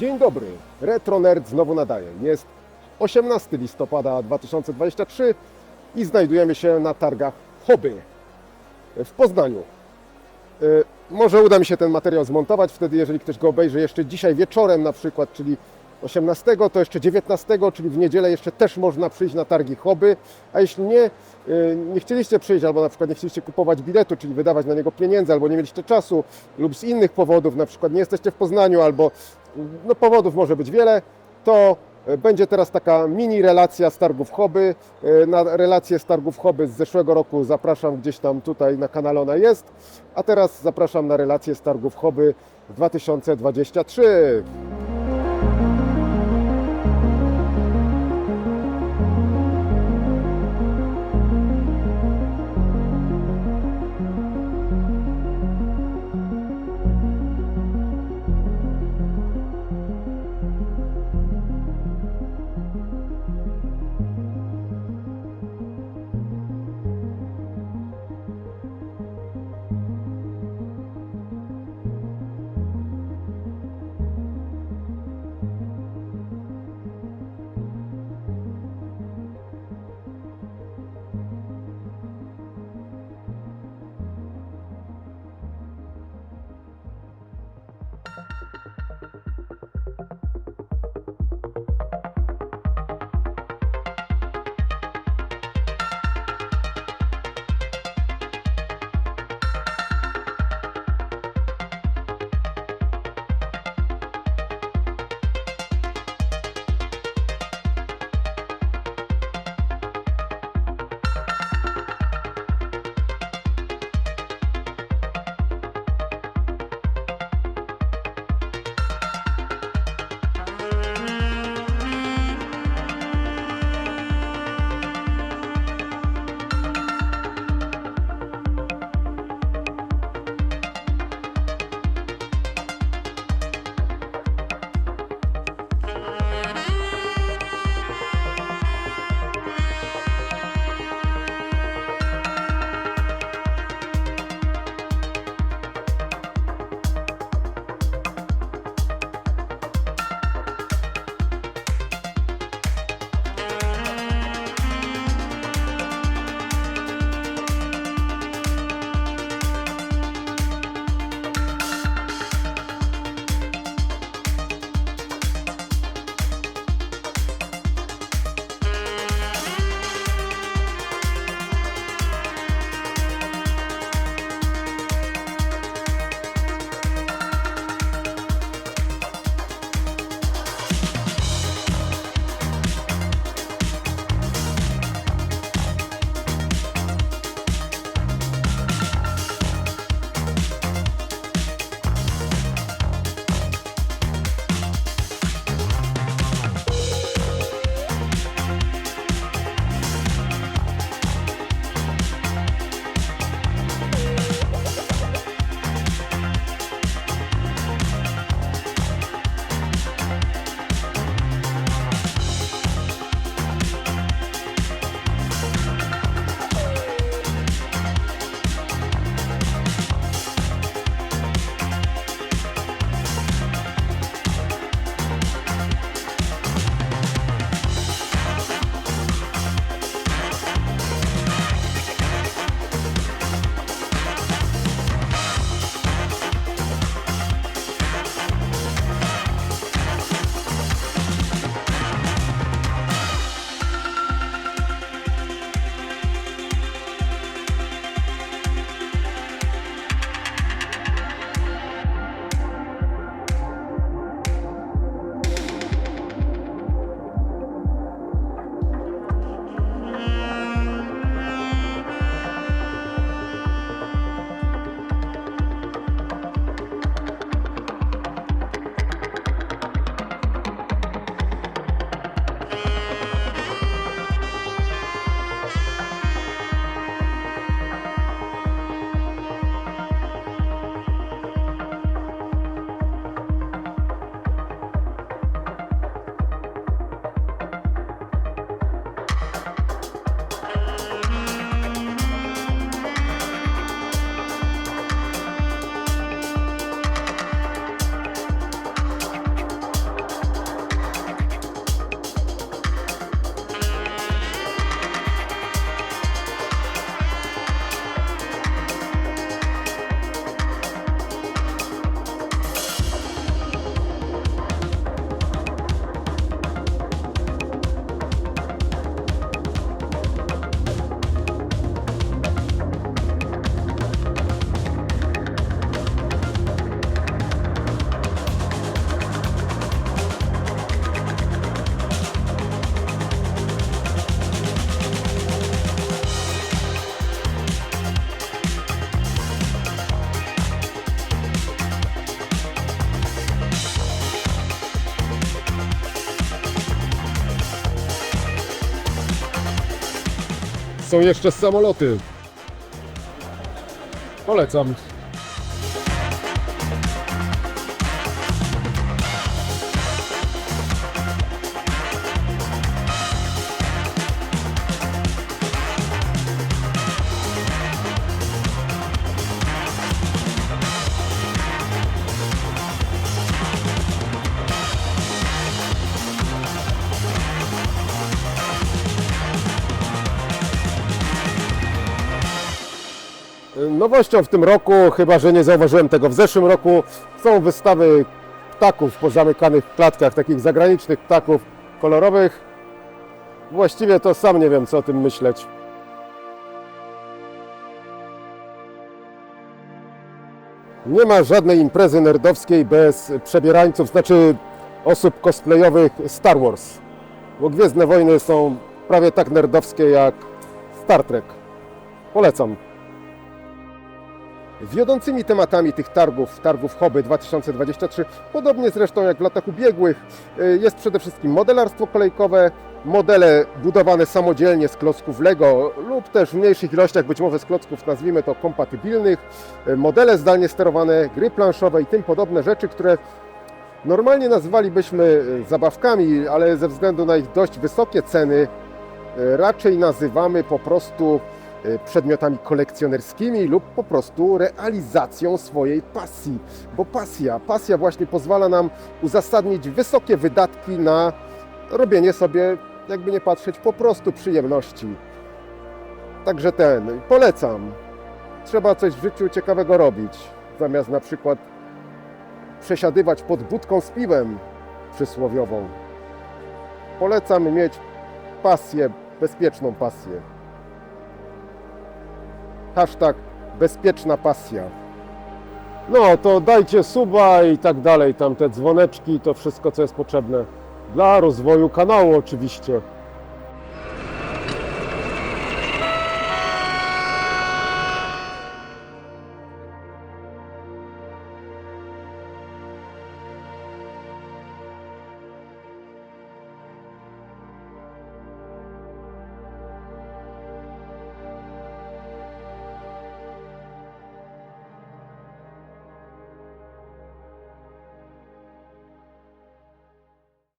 Dzień dobry, Retro Nerd znowu nadaje. Jest 18 listopada 2023 i znajdujemy się na targach Hobby w Poznaniu. Y, Może uda mi się ten materiał zmontować, wtedy jeżeli ktoś go obejrzy jeszcze dzisiaj wieczorem na przykład, czyli 18, to jeszcze 19, czyli w niedzielę jeszcze też można przyjść na targi Hobby, a jeśli nie, y, nie chcieliście przyjść albo na przykład nie chcieliście kupować biletu, czyli wydawać na niego pieniędzy, albo nie mieliście czasu lub z innych powodów, na przykład nie jesteście w Poznaniu albo no powodów może być wiele, to e, będzie teraz taka mini relacja z targów Hobby. E, Na relację z targów Hobby z zeszłego roku zapraszam gdzieś tam tutaj na kanale ona jest, a teraz zapraszam na relację z targów Hobby 2023. są jeszcze samoloty. Polecam. Nowością w tym roku, chyba że nie zauważyłem tego w zeszłym roku, są wystawy ptaków pozamykanych w klatkach, takich zagranicznych ptaków kolorowych. Właściwie to sam nie wiem, co o tym myśleć. Nie ma żadnej imprezy nerdowskiej bez przebierańców, znaczy osób cosplayowych Star Wars. Bo Gwiezdne Wojny są prawie tak nerdowskie jak Star Trek. Polecam. Wiodącymi tematami tych targów, targów Hobby 2023, podobnie zresztą jak w latach ubiegłych, y, jest przede wszystkim modelarstwo kolejkowe, modele budowane samodzielnie z klocków Lego lub też w mniejszych ilościach, być może z klocków nazwijmy to kompatybilnych, y, modele zdalnie sterowane, gry planszowe i tym podobne rzeczy, które normalnie nazywalibyśmy y, zabawkami, ale ze względu na ich dość wysokie ceny raczej nazywamy po prostu przedmiotami kolekcjonerskimi lub po prostu realizacją swojej pasji. Bo pasja, pasja właśnie pozwala nam uzasadnić wysokie wydatki na robienie sobie, jakby nie patrzeć, po prostu przyjemności. Także ten, polecam. Trzeba coś w życiu ciekawego robić, zamiast na przykład przesiadywać pod budką z piwem przysłowiową. Polecam mieć pasję, bezpieczną pasję. Hashtag bezpieczna pasja. No to dajcie suba i tak dalej, tam te dzwoneczki, to wszystko co jest potrzebne. Dla rozwoju kanału oczywiście.